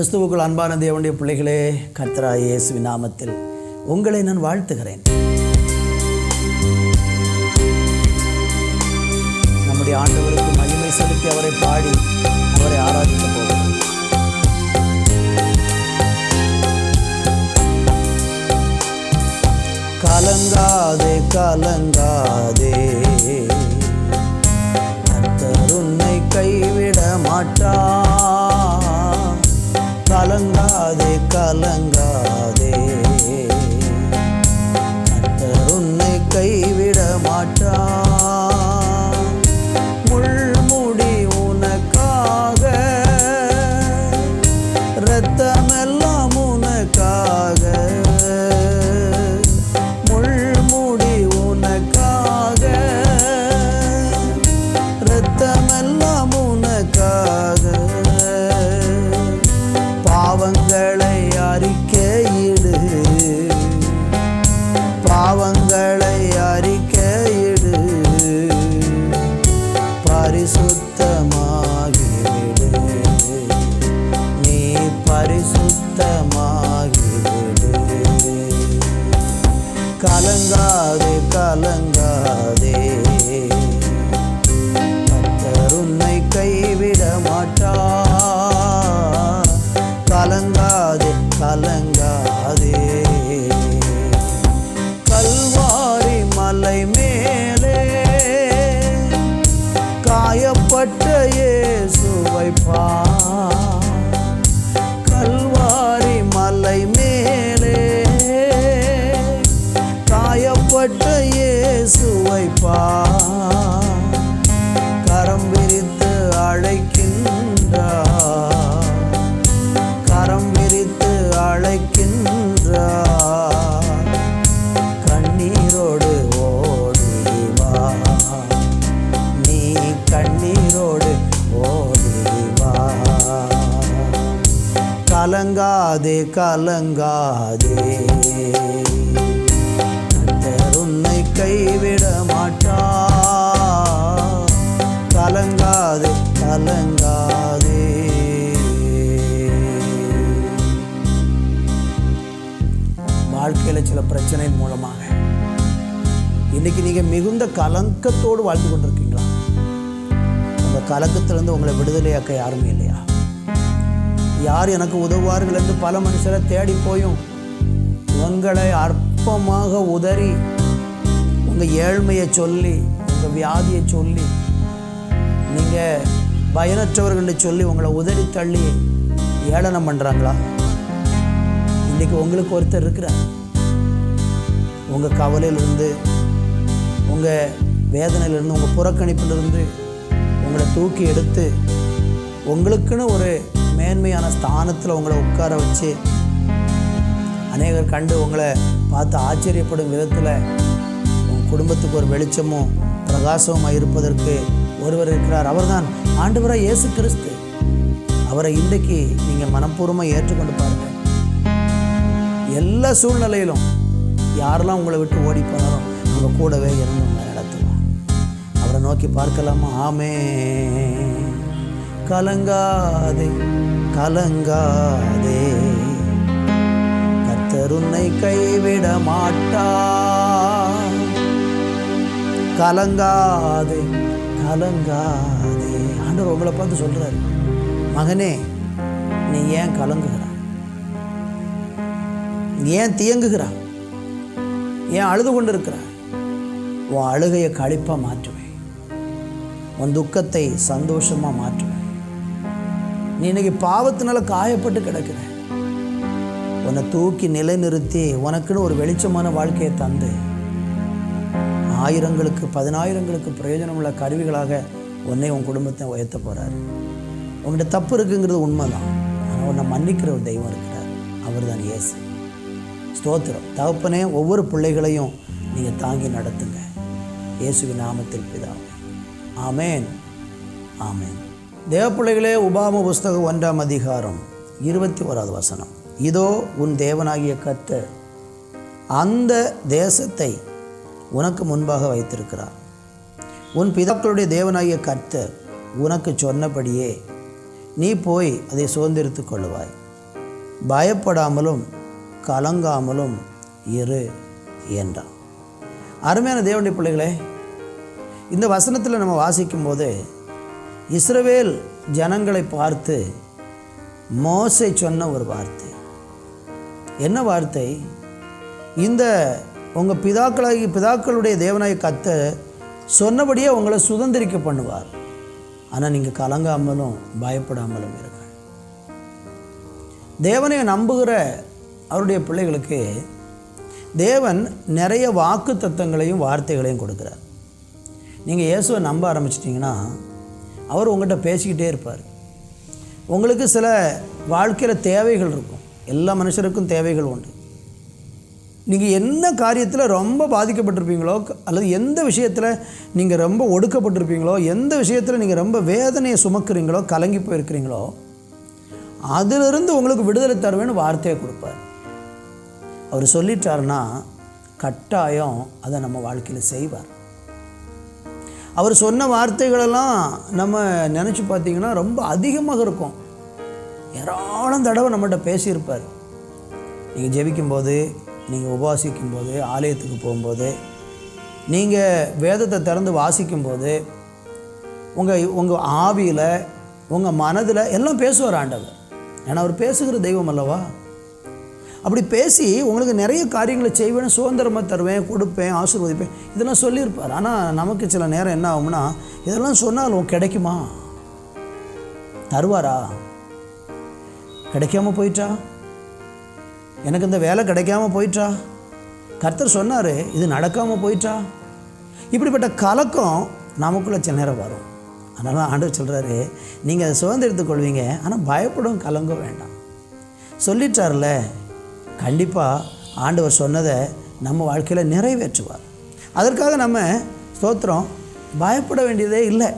கிறிஸ்துவுக்குள் அன்பான தேவனுடைய பிள்ளைகளே கர்த்தரா இயேசு நாமத்தில் உங்களை நான் வாழ்த்துகிறேன். நம்முடைய ஆண்டவருக்கு மகிமை செலுத்தி அவரை பாடி அவரை ஆராதிக்க போகிறோம். கலங்காதே கலங்காதே. கர்த்தர் உன்னை கைவிட மாட்டா காயப்பட்ட இயேசுவை பா கல்வாரி மலை மேலே காயப்பட்ட இயேசுவை பார் கலங்காதே கலங்காதே. கர்த்தர் உன்னை கைவிட மாட்டா. கலங்காதே கலங்காதே. வாழ்க்கையில் சில பிரச்சனையின் மூலமாக இன்னைக்கு நீங்கள் மிகுந்த கலங்கத்தோடு வாழ்ந்து கொண்டிருக்கீங்களா? அந்த கலக்கத்திலிருந்து உங்களை விடுதலையாக்க யாருமே இல்லையா? யார் எனக்கு உதவுவார்கள் என்று பல மனுஷரை தேடி போயும். உங்களை அற்பமாக உதறி உங்கள் ஏழ்மையை சொல்லி உங்கள் வியாதியை சொல்லி நீங்கள் பயனற்றவர்கள்னு சொல்லி உங்களை உதறி தள்ளி ஏளனம் பண்ணுறாங்களா இன்றைக்கி உங்களுக்கு ஒருத்தர் இருக்கிறார். உங்கள் கவலையிலிருந்து உங்கள் வேதனையிலிருந்து உங்கள் புறக்கணிப்பிலிருந்து உங்களை தூக்கி எடுத்து உங்களுக்குன்னு ஒரு மேன்மையான ஸ்தானத்தில் உங்களை உட்கார வச்சு அநேகர் கண்டு உங்களை பார்த்து ஆச்சரியப்படும் விதத்தில் உங்கள் குடும்பத்துக்கு ஒரு வெளிச்சமும் பிரகாசமாக இருப்பதற்கு ஒருவர் இருக்கிறார். அவர்தான் ஆண்டவராக இயேசு கிறிஸ்து. அவரை இன்றைக்கு நீங்கள் மனப்பூர்வமாக ஏற்றுக்கொண்டு பாருங்கள் எல்லா சூழ்நிலையிலும் யாரெல்லாம் உங்களை விட்டு ஓடி போனாலும் அவங்க கூடவே இருந்து உங்களை நடத்துவார். அவரை நோக்கி பார்க்கலாமா? ஆமே கலங்காதே கலங்காதே. கத்தருன்னை கைவிட மாட்டா. கலங்காதே கலங்காதே. ஆண்டவர் உங்களை பார்த்து சொல்றாரு மகனே நீ ஏன் கலங்குகிறா நீ ஏன் தியங்குகிறா ஏன் அழுது கொண்டு இருக்கிறா உன் அழுகையை கழிப்பாக மாற்றுவேன். உன் துக்கத்தை சந்தோஷமா மாற்றுவேன். நீ இன்னைக்கு பாவத்தினால காயப்பட்டு கிடக்கிற. உன்னை தூக்கி நிலைநிறுத்தி உனக்குன்னு ஒரு வெளிச்சமான வாழ்க்கையை தந்து ஆயிரங்களுக்கு பதினாயிரங்களுக்கு பிரயோஜனமுள்ள கருவிகளாக உன்னை உன் குடும்பத்தை உயர்த்த போகிறார் உங்கள்கிட்ட தப்பு இருக்குங்கிறது உண்மைதான். ஆனால் உன்னை மன்னிக்கிற ஒரு தெய்வம் இருக்கிறார். அவர் தான் இயேசு. ஸ்தோத்திரம். தகப்பனே ஒவ்வொரு பிள்ளைகளையும் நீங்கள் தாங்கி நடத்துங்க. இயேசுவின் நாமத்தில் பிதாவே. ஆமேன். ஆமேன். தேவப்பிள்ளைகளே உபாம புஸ்தகம் ஒன்றாம் அதிகாரம் இருபத்தி ஓராவது வசனம் இதோ உன் தேவனாகிய கத்தர் அந்த தேசத்தை உனக்கு முன்பாக வைத்திருக்கிறார் உன் பிதாக்களுடைய தேவனாகிய கர்த்தர் உனக்கு சொன்னபடியே நீ போய் அதை சுதந்திரித்துக் கொள்ளுவாய் பயப்படாமலும் கலங்காமலும் இரு என்றான் அருமையான தேவனுடைய பிள்ளைகளே இந்த வசனத்தில் நம்ம வாசிக்கும்போது இஸ்ரவேல் ஜனங்களை பார்த்து மோசை சொன்ன ஒரு வார்த்தை. என்ன வார்த்தை? இந்த உங்கள் பிதாக்களாகி பிதாக்களுடைய தேவனாய் கத்த சொன்னபடியே உங்களை சுதந்திரிக்க பண்ணுவார். ஆனால் நீங்கள் கலங்காமலும் பயப்படாமலும் இருங்கள் தேவனை நம்புகிற அவருடைய பிள்ளைகளுக்கு தேவன் நிறைய வாக்கு தத்தங்களையும் வார்த்தைகளையும் கொடுக்குறார். நீங்கள் இயேசுவை நம்ப ஆரம்பிச்சிட்டிங்கன்னா அவர் உங்கள்கிட்ட பேசிக்கிட்டே இருப்பார். உங்களுக்கு சில வாழ்க்கையில் தேவைகள் இருக்கும். எல்லா மனுஷருக்கும் தேவைகள் உண்டு. நீங்கள் என்ன காரியத்தில் ரொம்ப பாதிக்கப்பட்டிருப்பீங்களோ அல்லது எந்த விஷயத்தில் நீங்கள் ரொம்ப ஒடுக்கப்பட்டிருப்பீங்களோ எந்த விஷயத்தில் நீங்கள் ரொம்ப வேதனையை சுமக்கிறீங்களோ கலங்கி போயிருக்கிறீங்களோ அதிலிருந்து உங்களுக்கு விடுதலை தருவேன்னு வார்த்தையை கொடுப்பார். அவர் சொல்லிட்டாருன்னா கட்டாயம் அதை நம்ம வாழ்க்கையில் செய்வார். அவர் சொன்ன வார்த்தைகளெல்லாம் நம்ம நினச்சி பார்த்தீங்கன்னா ரொம்ப அதிகமாக இருக்கும். ஏராளம் தடவை நம்மகிட்ட பேசியிருப்பார். நீங்கள் ஜெபிக்கும்போது நீங்கள் உபாசிக்கும்போது ஆலயத்துக்கு போகும்போது நீங்கள் வேதத்தை திறந்து வாசிக்கும்போது உங்கள் உங்கள் ஆவியில் உங்கள் மனதில் எல்லாம் பேசுவார் ஆண்டவர். ஏன்னா அவர் பேசுகிற தெய்வம் அல்லவா? அப்படி பேசி உங்களுக்கு நிறைய காரியங்களை செய்வேன் சுதந்திரமாக தருவேன் கொடுப்பேன் ஆசீர்வதிப்பேன். இதெல்லாம் சொல்லியிருப்பார். ஆனால் நமக்கு சில நேரம் என்ன ஆகும்னா இதெல்லாம் சொன்னாலும் கிடைக்குமா? தருவாரா? கிடைக்காம போயிட்டா? எனக்கு இந்த வேலை கிடைக்காம போயிட்டா? கர்த்தர் சொன்னார் இது நடக்காமல் போயிட்டா? இப்படிப்பட்ட கலக்கம் நமக்குள்ளே சில நேரம் வரும். அதனால் ஆண்டவர் சொல்கிறாரு நீங்கள் அதை சுதந்திரத்துக் கொள்வீங்க ஆனால் பயப்படும் கலங்க வேண்டாம். சொல்லிட்டார்ல கண்டிப்பாக ஆண்டவர் சொன்னதை நம்ம வாழ்க்கையில் நிறைவேற்றுவார். அதற்காக நம்ம ஸ்தோத்திரம் பயப்பட வேண்டியதே இல்லை.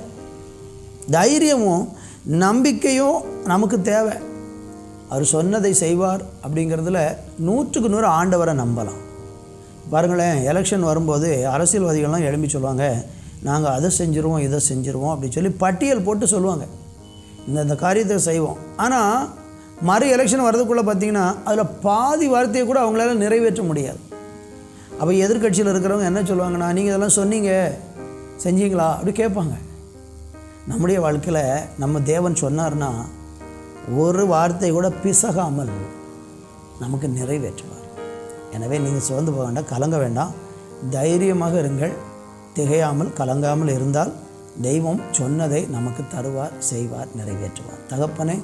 தைரியமும் நம்பிக்கையும் நமக்கு தேவை. அவர் சொன்னதை செய்வார் அப்படிங்கிறதுல நூற்றுக்கு நூறு ஆண்டவரை நம்பலாம். பாருங்களேன் எலெக்ஷன் வரும்போது அரசியல்வாதிகள்லாம் எழும்பி சொல்லுவாங்க நாங்கள் அதை செஞ்சுருவோம் இதை செஞ்சுருவோம் அப்படின்னு சொல்லி பட்டியல் போட்டு சொல்லுவாங்க. இந்த இந்த காரியத்தை செய்வோம். ஆனால் மறு எலெக்ஷன் வரதுக்குள்ளே பார்த்தீங்கன்னா அதில் பாதி வார்த்தையை கூட அவங்களால நிறைவேற்ற முடியாது. அப்போ எதிர்க்கட்சியில் இருக்கிறவங்க என்ன சொல்லுவாங்கன்னா நீங்கள் இதெல்லாம் சொன்னீங்க செஞ்சீங்களா? அப்படி கேட்பாங்க. நம்முடைய வாழ்க்கையில் நம்ம தேவன் சொன்னார்னா ஒரு வார்த்தை கூட பிசகாமல் நமக்கு நிறைவேற்றுவார். எனவே நீங்கள் சுதந்து போக வேண்டாம் கலங்க வேண்டாம். தைரியமாக இருங்கள். திகையாமல் கலங்காமல் இருந்தால் தெய்வம் சொன்னதை நமக்கு தருவார் செய்வார் நிறைவேற்றுவார். தகப்பனே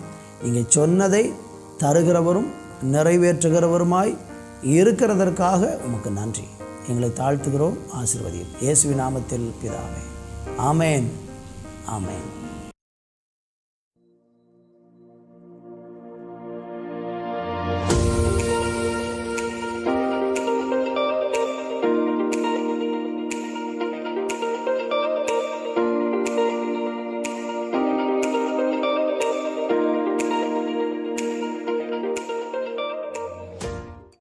நீங்கள் சொன்னதை தருகிறவரும் நிறைவேற்றுகிறவருமாய் இருக்கிறதற்காக உமக்கு நன்றி. எங்களை தாழ்த்துகிறோம் ஆசிர்வதியும். இயேசுவி நாமத்தில் பிதாவே. ஆமேன். ஆமேன்.